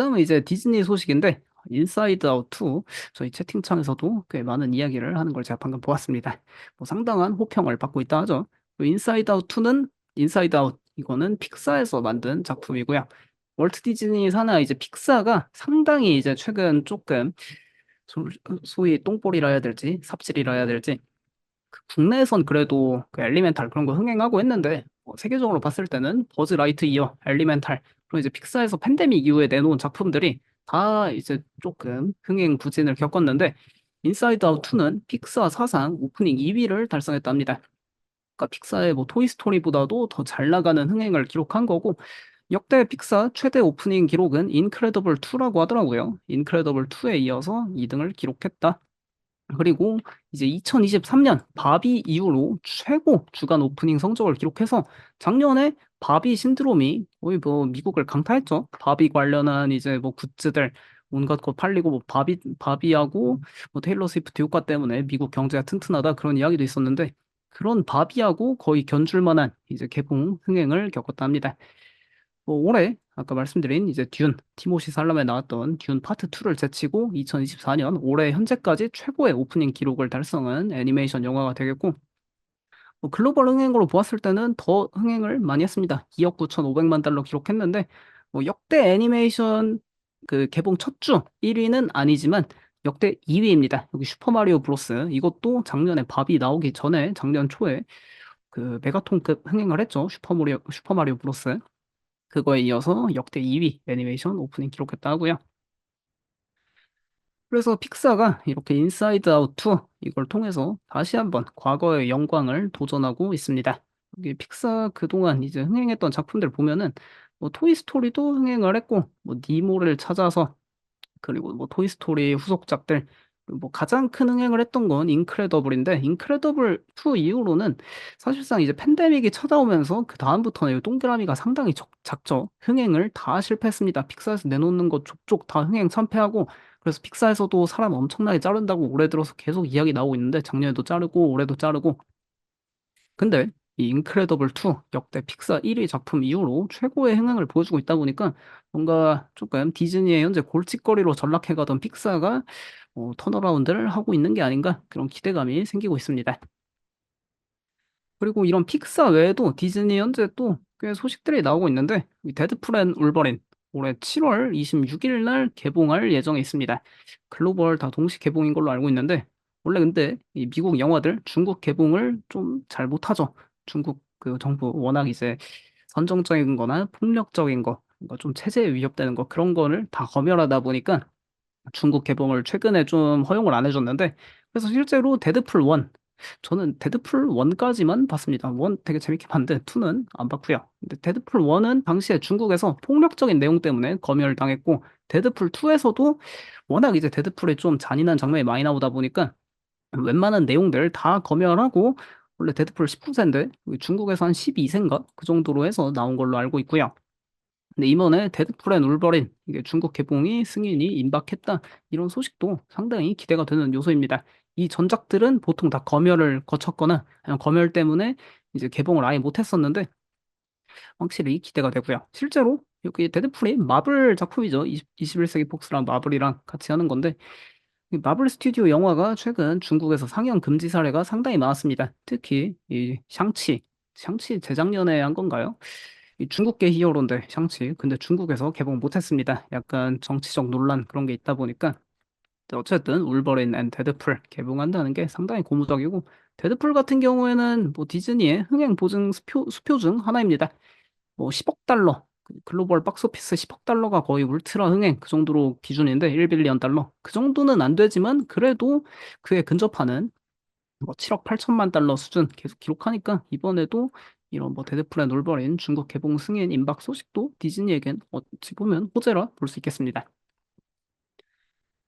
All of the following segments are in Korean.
그다음에 이제 디즈니 소식인데 인사이드 아웃 2 저희 채팅창에서도 꽤 많은 이야기를 하는 걸 제가 방금 보았습니다. 뭐 상당한 호평을 받고 있다 하죠. 그 인사이드 아웃 2는 인사이드 아웃 이거는 픽사에서 만든 작품이고요. 월트 디즈니 산하 이제 픽사가 상당히 이제 최근 조금 소 소위 똥볼이라 해야 될지 삽질이라 해야 될지 그 국내에선 그래도 그 엘리멘탈 그런 거 흥행하고 했는데 뭐 세계적으로 봤을 때는 버즈 라이트 이어, 엘리멘탈 그리고 이제 픽사에서 팬데믹 이후에 내놓은 작품들이 다 이제 조금 흥행 부진을 겪었는데 인사이드 아웃 2는 픽사 사상 오프닝 2위를 달성했답니다. 그러니까 픽사의 뭐 토이 스토리보다도 더 잘 나가는 흥행을 기록한 거고 역대 픽사 최대 오프닝 기록은 인크레더블 2라고 하더라고요. 인크레더블 2에 이어서 2등을 기록했다. 그리고 이제 2023년 바비 이후로 최고 주간 오프닝 성적을 기록해서 작년에 바비 신드롬이 거의 뭐 미국을 강타했죠. 바비 관련한 이제 뭐 굿즈들 온갖 거 팔리고 뭐 바비 바비하고 뭐 테일러 스위프트 효과 때문에 미국 경제가 튼튼하다 그런 이야기도 있었는데 그런 바비하고 거의 견줄 만한 이제 개봉 흥행을 겪었다 합니다. 뭐 올해 아까 말씀드린 이제 듄 티모시 살람에 나왔던 듄 파트 2를 제치고 2024년 올해 현재까지 최고의 오프닝 기록을 달성한 애니메이션 영화가 되겠고 뭐 글로벌 흥행으로 보았을 때는 더 흥행을 많이 했습니다. 2억 9,500만 달러 기록했는데 뭐 역대 애니메이션 그 개봉 첫 주 1위는 아니지만 역대 2위입니다. 여기 슈퍼마리오 브로스 이것도 작년에 바비 나오기 전에 작년 초에 그 메가톤급 흥행을 했죠. 슈퍼마리오 슈퍼마리오 브로스. 그거에 이어서 역대 2위 애니메이션 오프닝 기록했다 하고요. 그래서 픽사가 이렇게 인사이드 아웃 2 이걸 통해서 다시 한번 과거의 영광을 도전하고 있습니다. 여기 픽사 그동안 이제 흥행했던 작품들 보면은 뭐 토이 스토리도 흥행을 했고 뭐 니모를 찾아서 그리고 뭐 토이 스토리 후속작들 뭐 가장 큰 흥행을 했던 건 인크레더블인데 인크레더블 2 이후로는 사실상 이제 팬데믹이 찾아오면서 그 다음부터는 이 동그라미가 상당히 적 작죠. 흥행을 다 실패했습니다. 픽사에서 내놓는 거 족족 다 흥행 참패하고 그래서 픽사에서도 사람 엄청나게 자른다고 올해 들어서 계속 이야기 나오고 있는데 작년에도 자르고 올해도 자르고 근데 이 인크레더블 2 역대 픽사 1위 작품 이후로 최고의 흥행을 보여주고 있다 보니까 뭔가 조금 디즈니의 현재 골칫거리로 전락해 가던 픽사가 어 턴어라운드를 하고 있는 게 아닌가 그런 기대감이 생기고 있습니다. 그리고 이런 픽사 외에도 디즈니 현재 또 꽤 소식들이 나오고 있는데 이 데드풀 앤 울버린 올해 7월 26일 날 개봉할 예정에 있습니다. 글로벌 다 동시 개봉인 걸로 알고 있는데 원래 근데 이 미국 영화들 중국 개봉을 좀 잘 못하죠. 중국 그 정부 워낙 이제 선정적인 거나 폭력적인 거, 좀 체제에 위협되는 거 그런 거를 다 검열하다 보니까 중국 개봉을 최근에 좀 허용을 안 해줬는데 그래서 실제로 데드풀 1 저는 데드풀 1까지만 봤습니다. 1 되게 재밌게 봤는데 2는 안 봤고요. 근데 데드풀 1은 당시에 중국에서 폭력적인 내용 때문에 검열을 당했고 데드풀 2에서도 워낙 이제 데드풀에 좀 잔인한 장면이 많이 나오다 보니까 웬만한 내용들 다 검열하고 원래 데드풀 19세인데 중국에서 한 12세인가 그 정도로 해서 나온 걸로 알고 있고요. 근데 이번에 데드풀 앤 울버린 이게 중국 개봉이 승인이 임박했다 이런 소식도 상당히 기대가 되는 요소입니다. 이 전작들은 보통 다 검열을 거쳤거나 검열 때문에 이제 개봉을 아예 못했었는데 확실히 기대가 되고요. 실제로 여기 데드풀이 마블 작품이죠. 20, 21세기 폭스랑 마블이랑 같이 하는 건데 이 마블 스튜디오 영화가 최근 중국에서 상영 금지 사례가 상당히 많았습니다. 특히 이 샹치, 샹치 재작년에 한 건가요? 이 중국계 히어로인데 샹치 근데 중국에서 개봉 못했습니다. 약간 정치적 논란 그런 게 있다 보니까 어쨌든 울버린 앤 데드풀 개봉한다는 게 상당히 고무적이고 데드풀 같은 경우에는 뭐 디즈니의 흥행 보증 수표, 수표 중 하나입니다. 뭐 10억 달러 그 글로벌 박스오피스 10억 달러가 거의 울트라 흥행 그 정도로 기준인데 1빌리언 달러 그 정도는 안 되지만 그래도 그에 근접하는 뭐 7억 8천만 달러 수준 계속 기록하니까 이번에도 이런 뭐 데드풀 앤 울버린 중국 개봉 승인 임박 소식도 디즈니에겐 어찌 보면 호재라 볼 수 있겠습니다.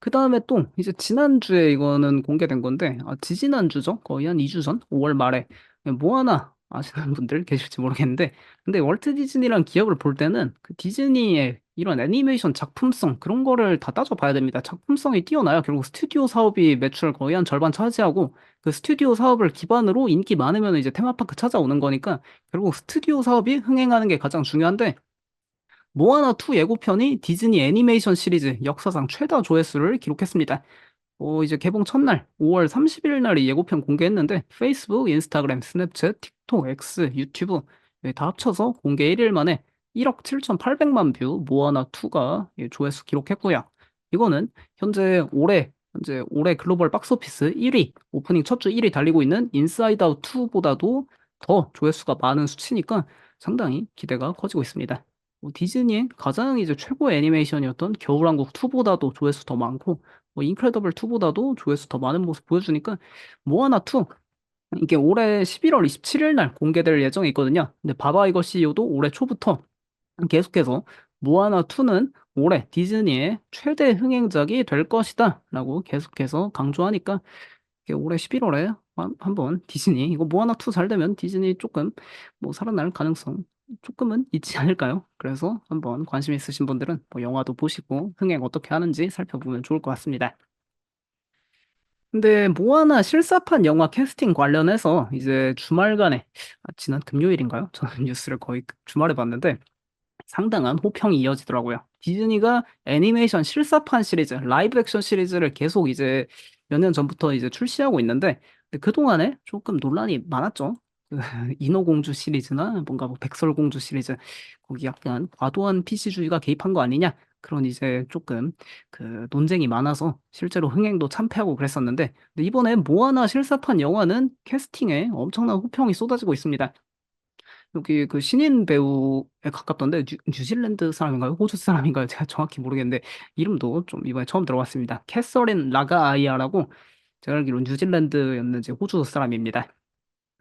그 다음에 또 이제 지난주에 이거는 공개된 건데 아 지지난주죠. 거의 한 2주 전 5월 말에 모아나 아시는 분들 계실지 모르겠는데 근데 월트 디즈니란 기업을 볼 때는 그 디즈니의 이런 애니메이션 작품성 그런 거를 다 따져봐야 됩니다. 작품성이 뛰어나야 결국 스튜디오 사업이 매출 거의 한 절반 차지하고 그 스튜디오 사업을 기반으로 인기 많으면 이제 테마파크 찾아오는 거니까 결국 스튜디오 사업이 흥행하는 게 가장 중요한데 모아나 2 예고편이 디즈니 애니메이션 시리즈 역사상 최다 조회수를 기록했습니다. 어, 이제 개봉 첫날 5월 30일 날이 예고편 공개했는데 페이스북, 인스타그램, 스냅챗, 틱톡, X, 유튜브 예, 다 합쳐서 공개 1일 만에 1억 7,800만 뷰 모아나 2가 예, 조회수 기록했고요. 이거는 현재 올해 현재 올해 글로벌 박스오피스 1위 오프닝 첫 주 1위 달리고 있는 인사이드 아웃 2보다도 더 조회수가 많은 수치니까 상당히 기대가 커지고 있습니다. 뭐 디즈니의 가장 이제 최고의 애니메이션이었던 겨울왕국 2보다도 조회수 더 많고 뭐 인크레더블 2보다도 조회수 더 많은 모습 보여주니까 모아나 2 이게 올해 11월 27일 날 공개될 예정이 있거든요. 근데 바바 이거 CEO도 올해 초부터 계속해서 모아나 2는 올해 디즈니의 최대 흥행작이 될 것이다라고 계속해서 강조하니까 올해 11월에 한번 디즈니 이거 모아나 2 잘 되면 디즈니 조금 뭐 살아날 가능성 조금은 있지 않을까요? 그래서 한번 관심 있으신 분들은 뭐 영화도 보시고 흥행 어떻게 하는지 살펴보면 좋을 것 같습니다. 근데 모아나 실사판 영화 캐스팅 관련해서 이제 주말간에 아, 지난 금요일인가요? 저는 뉴스를 거의 주말에 봤는데 상당한 호평이 이어지더라고요. 디즈니가 애니메이션 실사판 시리즈, 라이브 액션 시리즈를 계속 이제 몇 년 전부터 이제 출시하고 있는데 그동안에 조금 논란이 많았죠. 그 인어공주 시리즈나 뭔가 뭐 백설공주 시리즈 거기 약간 과도한 PC주의가 개입한 거 아니냐 그런 이제 조금 그 논쟁이 많아서 실제로 흥행도 참패하고 그랬었는데 근데 이번에 모아나 실사판 영화는 캐스팅에 엄청난 호평이 쏟아지고 있습니다. 여기 그 신인 배우에 가깝던데 뉴, 뉴질랜드 사람인가요? 호주 사람인가요? 제가 정확히 모르겠는데 이름도 좀 이번에 처음 들어봤습니다. 캐서린 라가아이아라고 제가 알기로 뉴질랜드였는지 호주 사람입니다.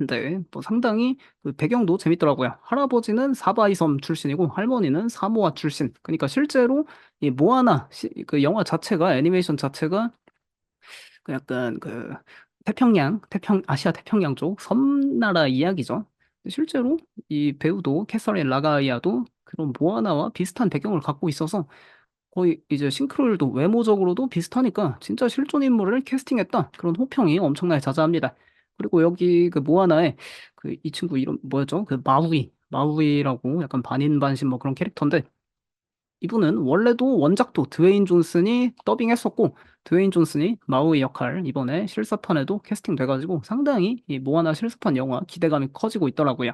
근데 뭐 상당히 그 배경도 재밌더라고요. 할아버지는 사바이 섬 출신이고 할머니는 사모아 출신. 그러니까 실제로 이 모아나 시, 그 영화 자체가 애니메이션 자체가 그 약간 그 태평양, 태평 아시아 태평양 쪽 섬나라 이야기죠. 실제로 이 배우도 캐서린 라가이아도 그런 모아나와 비슷한 배경을 갖고 있어서 거의 이제 싱크로율도 외모적으로도 비슷하니까 진짜 실존 인물을 캐스팅했다. 그런 호평이 엄청나게 자자합니다. 그리고 여기 그 모아나에 그 이 친구 이름 뭐였죠? 그 마우이, 마우이라고 약간 반인반신 뭐 그런 캐릭터인데 이분은 원래도 원작도 드웨인 존슨이 더빙했었고 드웨인 존슨이 마우이 역할 이번에 실사판에도 캐스팅 돼가지고 상당히 이 모아나 실사판 영화 기대감이 커지고 있더라고요.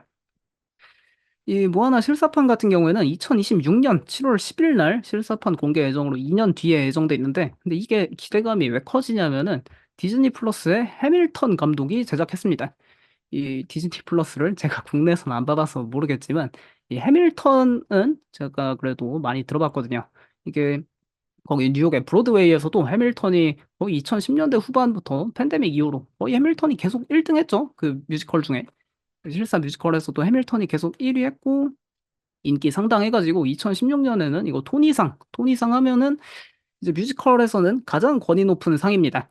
이 모아나 실사판 같은 경우에는 2026년 7월 10일 날 실사판 공개 예정으로 2년 뒤에 예정돼 있는데 근데 이게 기대감이 왜 커지냐면은 디즈니 플러스의 해밀턴 감독이 제작했습니다. 이 디즈니 플러스를 제가 국내에서는 안 받아서 모르겠지만 이 해밀턴은 제가 그래도 많이 들어봤거든요. 이게 거기 뉴욕의 브로드웨이에서도 해밀턴이 거의 2010년대 후반부터 팬데믹 이후로 거의 해밀턴이 계속 1등 했죠. 그 뮤지컬 중에. 실사 뮤지컬에서도 해밀턴이 계속 1위 했고 인기 상당해가지고 2016년에는 이거 토니상, 토니상 하면은 이제 뮤지컬에서는 가장 권위 높은 상입니다.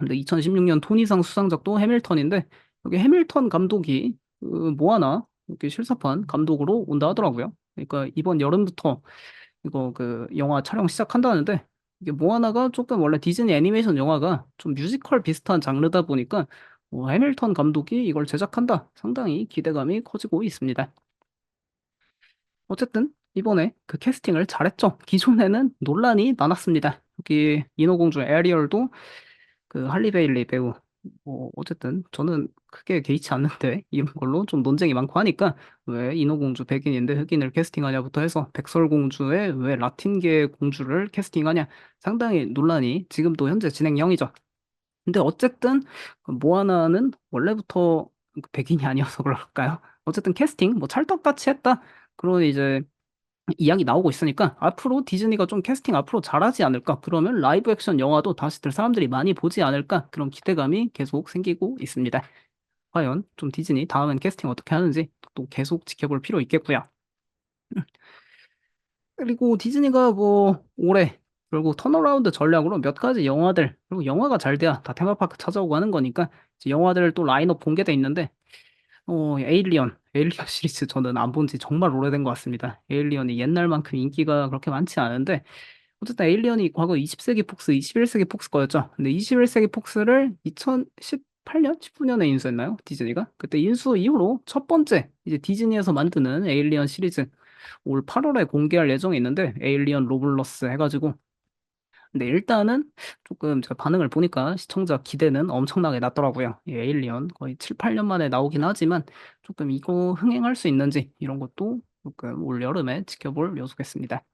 근데 2016년 토니상 수상작도 해밀턴인데 여기 해밀턴 감독이 그 뭐하나 이렇게 실사판 감독으로 온다 하더라고요. 그러니까 이번 여름부터 이거 그 영화 촬영 시작한다는데 이게 모아나가 조금 원래 디즈니 애니메이션 영화가 좀 뮤지컬 비슷한 장르다 보니까 뭐 해밀턴 감독이 이걸 제작한다. 상당히 기대감이 커지고 있습니다. 어쨌든 이번에 그 캐스팅을 잘했죠. 기존에는 논란이 많았습니다. 여기 인어공주 에리얼도 그 할리 베일리 배우 뭐 어쨌든 저는 크게 개의치 않는데 이런 걸로 좀 논쟁이 많고 하니까 왜 인어공주 백인인데 흑인을 캐스팅하냐부터 해서 백설공주에 왜 라틴계 공주를 캐스팅하냐 상당히 논란이 지금도 현재 진행형이죠. 근데 어쨌든 그 모아나는 원래부터 백인이 아니어서 그럴까요? 어쨌든 캐스팅 뭐 찰떡같이 했다. 그런 이제 이야기 나오고 있으니까 앞으로 디즈니가 좀 캐스팅 앞으로 잘하지 않을까? 그러면 라이브 액션 영화도 다시들 사람들이 많이 보지 않을까? 그런 기대감이 계속 생기고 있습니다. 과연 좀 디즈니 다음엔 캐스팅 어떻게 하는지 또 계속 지켜볼 필요 있겠고요. 그리고 디즈니가 뭐 올해 결국 턴어라운드 전략으로 몇 가지 영화들 그리고 영화가 잘 돼야 다 테마파크 찾아오고 하는 거니까 영화들 또 라인업 공개돼 있는데 어, 에일리언 에일리언 시리즈 저는 안 본 지 정말 오래된 것 같습니다. 에일리언이 옛날만큼 인기가 그렇게 많지 않은데 어쨌든 에일리언이 과거 20세기 폭스, 21세기 폭스 거였죠. 근데 21세기 폭스를 2018년, 19년에 인수했나요? 디즈니가? 그때 인수 이후로 첫 번째 이제 디즈니에서 만드는 에일리언 시리즈 올 8월에 공개할 예정이 있는데 에일리언 로블러스 해가지고 근데 일단은 조금 제가 반응을 보니까 시청자 기대는 엄청나게 낮더라고요. 이 에일리언 거의 7, 8년 만에 나오긴 하지만 조금 이거 흥행할 수 있는지 이런 것도 조금 올 여름에 지켜볼 요소겠습니다.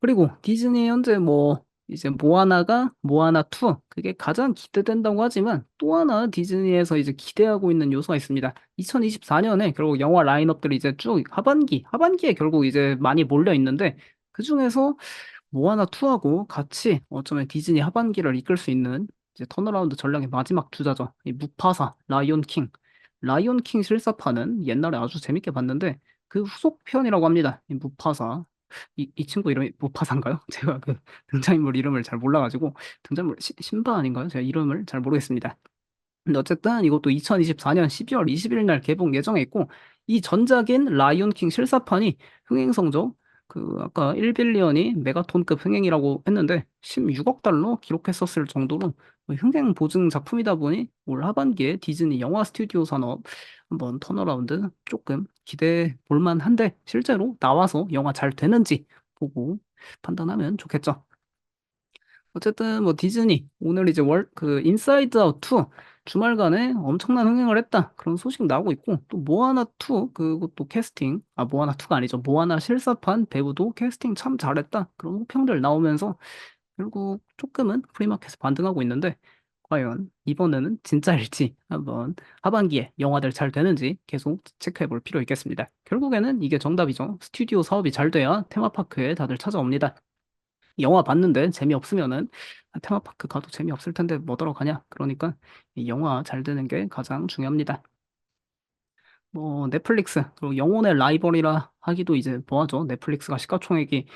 그리고 디즈니 현재 뭐 이제 모아나가 모아나 2 그게 가장 기대된다고 하지만 또 하나 디즈니에서 이제 기대하고 있는 요소가 있습니다. 2024년에 결국 영화 라인업들이 이제 쭉 하반기 하반기에 결국 이제 많이 몰려 있는데 그 중에서 모아나 2하고 같이 어쩌면 디즈니 하반기를 이끌 수 있는 이제 턴어라운드 전략의 마지막 주자죠. 이 무파사, 라이온 킹. 라이온 킹 실사판은 옛날에 아주 재밌게 봤는데 그 후속편이라고 합니다. 이 무파사. 이, 이 친구 이름이 무파사인가요? 제가 그 등장인물 이름을 잘 몰라가지고 등장인물 시, 신바 아닌가요? 제가 이름을 잘 모르겠습니다. 근데 어쨌든 이것도 2024년 12월 20일 날 개봉 예정에 있고 이 전작인 라이온 킹 실사판이 흥행 성적 그 아까 1빌리언이 메가톤급 흥행이라고 했는데 16억 달러 기록했었을 정도로 흥행 보증 작품이다 보니 올 하반기에 디즈니 영화 스튜디오 산업 한번 턴어라운드 조금 기대해 볼 만 한데 실제로 나와서 영화 잘 되는지 보고 판단하면 좋겠죠. 어쨌든 뭐 디즈니 오늘 이제 월 그 인사이드 아웃 2 주말간에 엄청난 흥행을 했다 그런 소식 나오고 있고 또 모아나 2 그것도 캐스팅 아 모아나 2가 아니죠 모아나 실사판 배우도 캐스팅 참 잘했다 그런 호평들 나오면서 결국 조금은 프리마켓에 반등하고 있는데 과연 이번에는 진짜일지 한번 하반기에 영화들 잘 되는지 계속 체크해 볼 필요 있겠습니다. 결국에는 이게 정답이죠. 스튜디오 사업이 잘 돼야 테마파크에 다들 찾아옵니다. 영화 봤는데 재미없으면은 아, 테마파크 가도 재미없을 텐데 뭐더러 가냐? 그러니까 이 영화 잘 되는 게 가장 중요합니다. 뭐 넷플릭스 그리고 영혼의 라이벌이라 하기도 이제 뭐하죠? 넷플릭스가 시가총액이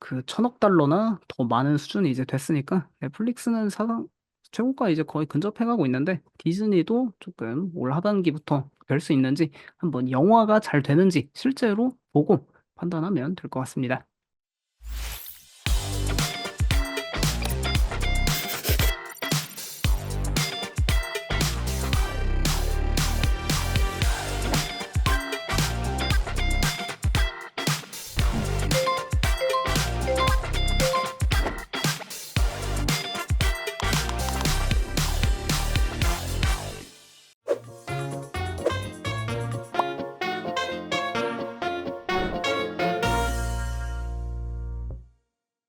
그 천억 달러나 더 많은 수준이 이제 됐으니까 넷플릭스는 사상 최고가 이제 거의 근접해가고 있는데 디즈니도 조금 올 하반기부터 될 수 있는지 한번 영화가 잘 되는지 실제로 보고 판단하면 될 것 같습니다.